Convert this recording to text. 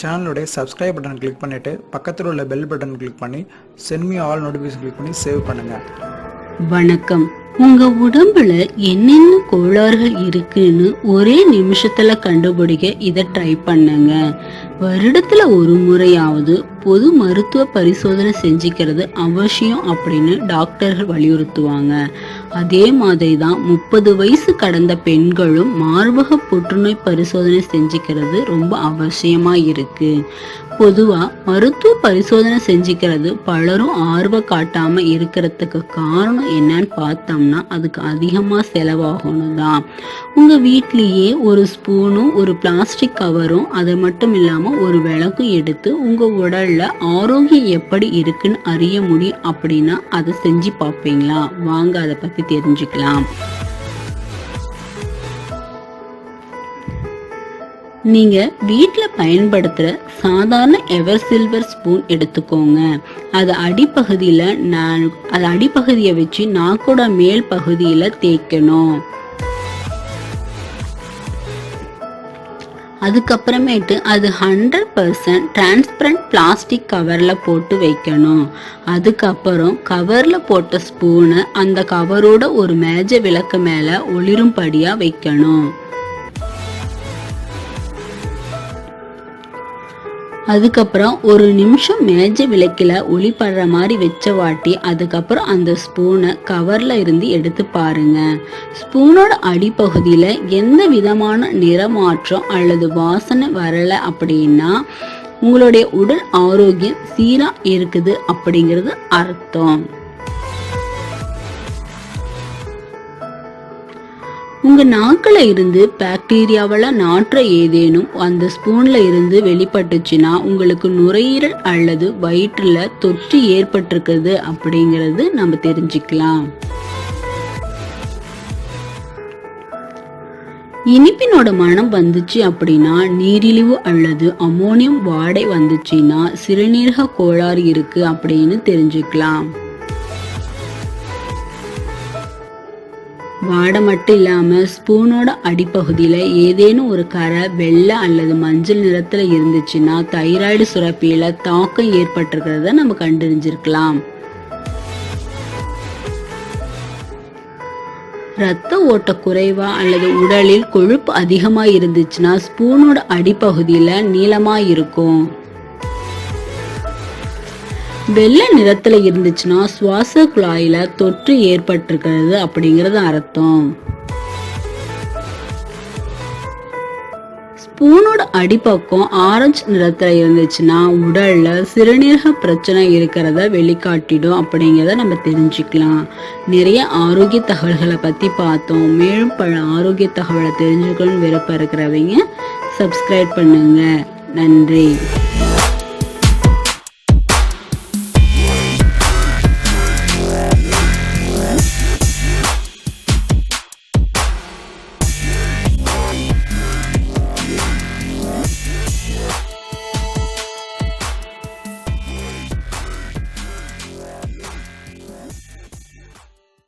சேனலுடைய subscribe button click பண்ணிவிட்டு பக்கத்தில் உள்ள பெல் பட்டன் கிளிக் பண்ணி சென்மி ஆல் நோட்டிஃபிகேஷன் கிளிக் பண்ணி சேவ் பண்ணுங்கள் வணக்கம். உங்க உடம்புல என்னென்ன கோளாறுகள் இருக்குன்னு ஒரே நிமிஷத்துல கண்டுபிடிக்க இதை ட்ரை பண்ணுங்க. வருடத்துல ஒரு முறையாவது பொது மருத்துவ பரிசோதனை செஞ்சுக்கிறது அவசியம் அப்படின்னு டாக்டர்கள் வலியுறுத்துவாங்க. அதே மாதிரி தான் முப்பது வயசு கடந்த பெண்களும் மார்பக புற்றுநோய் பரிசோதனை செஞ்சுக்கிறது ரொம்ப அவசியமாக இருக்குது பொதுவா மருத்துவ பரிசோதனை செஞ்சுக்கிறது பலரும் ஆர்வம் காட்டாம இருக்கிறதுக்கு காரணம் என்னன்னு பார்த்தோம்னா அதுக்கு அதிகமா செலவாகணும் தான் உங்க வீட்லயே ஒரு ஸ்பூனும் ஒரு பிளாஸ்டிக் கவரும் அது மட்டும் இல்லாம ஒரு விளக்கும் எடுத்து உங்க உடல்ல ஆரோக்கியம் எப்படி இருக்குன்னு அறிய முடியும் அப்படின்னா அதை செஞ்சு பார்ப்பீங்களா? வாங்க அதை பத்தி தெரிஞ்சுக்கலாம். நீங்க வீட்டில் பயன்படுத்துகிற சாதாரண எவர் சில்வர் ஸ்பூன் எடுத்துக்கோங்க. அது அடிப்பகுதியில் நான் அது அடிப்பகுதியை வச்சு நாக்கோட மேல் பகுதியில் தேய்க்கணும். அதுக்கப்புறமேட்டு அது ஹண்ட்ரட் பர்சன்ட் டிரான்ஸ்பரண்ட் பிளாஸ்டிக் கவரில் போட்டு வைக்கணும். அதுக்கப்புறம் கவரில் போட்ட ஸ்பூனை அந்த கவரோட ஒரு மேஜை விளக்கு மேலே ஒளிரும்படியாக வைக்கணும். அதுக்கப்புறம் ஒரு நிமிஷம் மேஜை விளக்கில் ஒளி படுற மாதிரி வச்ச வாட்டி அதுக்கப்புறம் அந்த ஸ்பூனை கவரில் இருந்து எடுத்து பாருங்க. ஸ்பூனோட அடிப்பகுதியில் எந்த விதமான நிறமாற்றம் அல்லது வாசனை வரலை அப்படின்னா உங்களுடைய உடல் ஆரோக்கியம் சீராக இருக்குது அப்படிங்கிறது அர்த்தம். உங்க நாக்கில் இருந்து பாக்டீரியாவால் நாற்ற ஏதேனும் அந்த ஸ்பூன்ல இருந்து வெளிப்பட்டுச்சுன்னா உங்களுக்கு நுரையீரல் அல்லது வயிற்றுல தொற்று ஏற்பட்டிருக்குது அப்படிங்கிறது நம்ம தெரிஞ்சுக்கலாம். இனிப்பினோட மனம் வந்துச்சு அப்படின்னா நீரிழிவு அல்லது அமோனியம் வாடை வந்துச்சுன்னா சிறுநீரக கோளாறு இருக்கு அப்படின்னு தெரிஞ்சுக்கலாம். வாடை மட்டும் இல்லாமல் ஸ்பூனோட அடிப்பகுதியில் ஏதேனும் ஒரு கரை வெள்ளை அல்லது மஞ்சள் நிறத்தில் இருந்துச்சுன்னா தைராய்டு சுரப்பியில் தாக்கம் ஏற்பட்டிருக்கிறத நம்ம கண்டறிஞ்சிருக்கலாம். ரத்த ஓட்ட குறைவா அல்லது உடலில் கொழுப்பு அதிகமாக இருந்துச்சுன்னா ஸ்பூனோட அடிப்பகுதியில் நீளமாக இருக்கும். வெள்ளை நிறத்துல இருந்துச்சுன்னா சுவாச குழாயில தொற்று ஏற்பட்டிருக்கிறது அப்படிங்கிறது அர்த்தம். ஸ்பூனோட அடிப்பக்கம் ஆரஞ்சு நிறத்துல இருந்துச்சுன்னா உடல்ல சிறுநீரக பிரச்சனை இருக்கிறத வெளிக்காட்டிடும் அப்படிங்கிறத நம்ம தெரிஞ்சுக்கலாம். நிறைய ஆரோக்கிய தகவல்களை பத்தி பார்த்தோம். மேலும் பல ஆரோக்கிய தகவலை தெரிஞ்சுக்கணும்னு விருப்பம் இருக்கிறவங்க சப்ஸ்கிரைப் பண்ணுங்க. நன்றி.